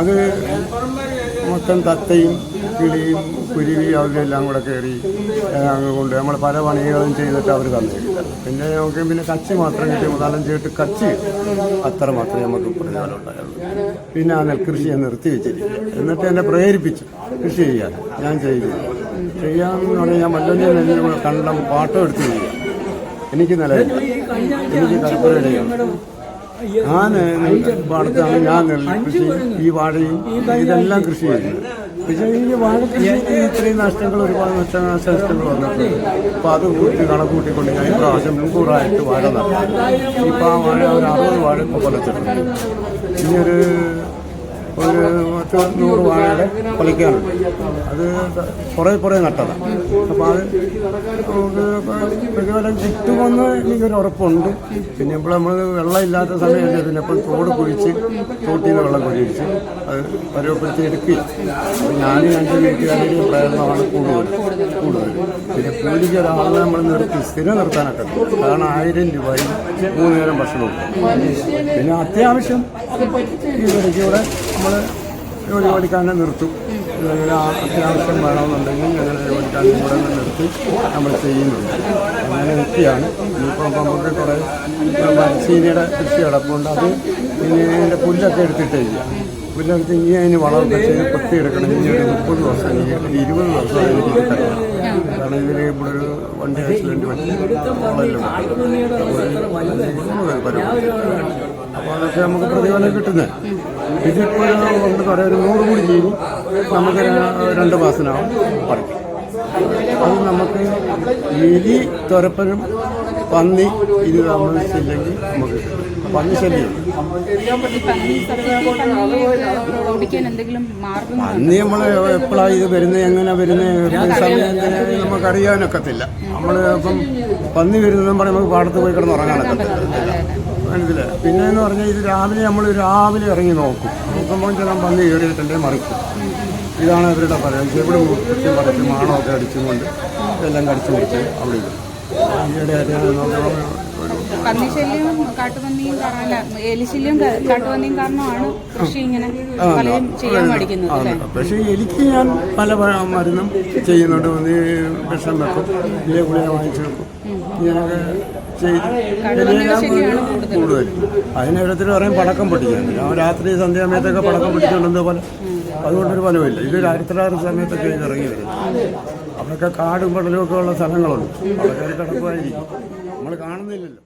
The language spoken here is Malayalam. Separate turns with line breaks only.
അത് മൊത്തം തത്തയും കിളിയും കുരുവിയും അവരെല്ലാം കൂടെ കയറി അങ്ങ് കൊണ്ട് നമ്മൾ പല പണികളും ചെയ്തിട്ട് അവർ തന്നില്ല പിന്നെ നമുക്ക് പിന്നെ കച്ചി മാത്രം കിട്ടി. മൂന്നാലഞ്ച് ചെയ്തിട്ട് കച്ചി അത്ര മാത്രമേ നമുക്ക് പ്രയോജനം പിന്നെ ആ നെൽകൃഷി ഞാൻ നിർത്തി വെച്ചിരിക്കുക. എന്നിട്ട് എന്നെ പ്രേരിപ്പിച്ചു കൃഷി ചെയ്യാൻ. ഞാൻ ചെയ്തു. ചെയ്യാമെന്ന് പറഞ്ഞാൽ ഞാൻ നെല്ലിൽ കണ്ടം പാട്ടം എടുത്ത് ചെയ്യുക. എനിക്ക് നിലയില്ല എനിക്ക് കൽപ്പനയാണ് ഞാൻ വളർത്താണ് ഞാൻ കൃഷി ഈ വാഴയും ഇതെല്ലാം കൃഷി ചെയ്യുന്നത് പക്ഷേ ഈ വാഴ കൃഷിക്ക് ഇത്രയും നഷ്ടങ്ങൾ ഒരുപാട് നഷ്ട നഷ്ടങ്ങൾ വന്നിട്ടുണ്ട്. അപ്പോൾ അത് കൂട്ടി കണക്കൂട്ടിക്കൊണ്ട് ഞാൻ ഇപ്രാവശ്യം മുൻകൂറായിട്ട് വാഴ നട്ടു. ഇപ്പോൾ ആ വാഴ ഒരു അറുപത് വാഴ ഇപ്പോൾ കൊലച്ചിട്ടുണ്ട് ഇനി ഒരു ഒരു പത്ത് നൂറ് വാഴയുടെ കൊലയ്ക്കാനുണ്ട് അത് കുറേ കുറേ നട്ടതാണ് അപ്പോൾ അത് പ്രതിഫലം കിട്ടുമെന്ന് എനിക്കൊരു ഉറപ്പുണ്ട്. പിന്നെ ഇപ്പോൾ നമ്മൾ വെള്ളം ഇല്ലാത്ത സമയമല്ലേ പിന്നെ ഇപ്പോൾ തോട് കുഴിച്ച് തോട്ടിൽ നിന്ന് വെള്ളം കുഴിച്ച് അത് പരുവപ്പെടുത്തി എടുക്കി. അപ്പോൾ ഞാൻ എന്റെ വീട്ടുകാരുടെയും പ്രയത്നമാണ് കൂടുതൽ കൂടുതൽ. പിന്നെ കൂലിക്ക് ഒരാളെ നമ്മൾ നിർത്തി സ്ഥിരം നിർത്താനൊക്കെ കാരണം ആയിരം രൂപയും മൂന്ന് നേരം ഭക്ഷണവും. പിന്നെ അത്യാവശ്യം ഈ വിലയ്ക്കൂടെ നമ്മൾ ജോലി പഠിക്കാനെ നിർത്തും ആ അത്യാവശ്യം വേണമെന്നുണ്ടെങ്കിൽ അങ്ങനെ ജോലിക്കാനും കൂടെ നിർത്തി നമ്മൾ ചെയ്യുന്നുണ്ട്. അങ്ങനെ വ്യക്തിയാണ്. ഇനിയിപ്പോൾ നമുക്ക് കുറേ മരച്ചീനിയുടെ കൃഷി കിടപ്പുണ്ട് അത് ഇനി അതിന്റെ പുല്ലൊക്കെ എടുത്തിട്ട് ചെയ്യാം പുല്ലെടുത്ത് ഇനി അതിന് വളർത്തി ചെയ്ത് കൊത്തിയെടുക്കണം ഇനി ഒരു മുപ്പത് ദിവസം ഇരുപത് ദിവസം കാരണം ഇതിന് ഇവിടെ ഒരു വണ്ടി ആക്സിഡന്റ് പറ്റി. അപ്പോൾ അതൊക്കെ നമുക്ക് പ്രതിഫലം കിട്ടുന്നത്. ഇതിപ്പോൾ നമുക്ക് പറയാം ഒരു നൂറ് കൂടി ചെയ്യും നമുക്ക് രണ്ട് മാസത്തിനാവും പറയും അത് നമുക്ക് എലി തുരപ്പനും പന്നി ഇത് താമസിച്ചില്ലെങ്കിൽ നമുക്ക്. പന്നി ശല്യം
ഓടിക്കാൻ എന്തെങ്കിലും മാർഗം
പന്നി നമ്മൾ എപ്പോഴാണ് ഇത് വരുന്നത് എങ്ങനെ വരുന്നത് സമയം അറിയാനൊക്കത്തില്ല നമ്മൾ നമ്മൾ ഇപ്പം പന്നി വരുന്നതും പറയും നമുക്ക് പാടത്ത് പോയി കിടന്ന് ഉറങ്ങാനൊക്കത്തില്ല മനസ്സിലായി? പിന്നെ എന്ന് പറഞ്ഞാൽ ഇത് രാവിലെ നമ്മൾ രാവിലെ ഇറങ്ങി നോക്കും. നോക്കുമ്പോൾ ചില പന്നി കയറിയിട്ടുണ്ട് മറിക്കും. ഇതാണ് അവരുടെ പറയാം ചെവിടെ കുത്തി മറിച്ച് മാണമൊക്കെ അടിച്ചും കൊണ്ട് എല്ലാം കടിച്ചു മുറിച്ച് അവിടെ ഇടും. ഈയിടെയായിട്ട് ഞാൻ നോക്കുമ്പോൾ ഒരു
പന്നി ശല്യവും കാട്ടുപന്നിയും കാരണം അല്ല എലിശല്യവും കാ- കാട്ടുപന്നിയും കാരണമാണ് കൃഷി ഇങ്ങനെ ചെയ്യാൻ പഠിക്കുന്നത് അല്ലേ.
പക്ഷേ എനിക്ക് ഞാൻ പല മരുന്നും ചെയ്യുന്നുണ്ട്. ഒന്ന് വിഷം വെക്കും ഇല്ലേ ഗുളിക വാങ്ങിച്ചു വെക്കും. ഇങ്ങനെയൊക്കെ ചെയ്ത്
ശരിയാണ് കൂടുതൽ.
അതിനൊരിടത്തിൽ പറയും പടക്കം പൊട്ടിക്കാൻ. ഞാൻ രാത്രി സന്ധ്യാസമയത്തൊക്കെ പടക്കം പൊട്ടിച്ചുകൊണ്ടെന്തോ പോലെ. അതുകൊണ്ടൊരു ഫലമില്ല ഇത് രാത്രി സമയത്തൊക്കെ ഇത് ഇറങ്ങി വരും. അവിടെയൊക്കെ കാടും പടലും ഒക്കെ ഉള്ള സ്ഥലങ്ങളുണ്ട്. അതൊക്കെ കിടക്കുമായിരിക്കും കാണുന്നില്ലല്ലോ.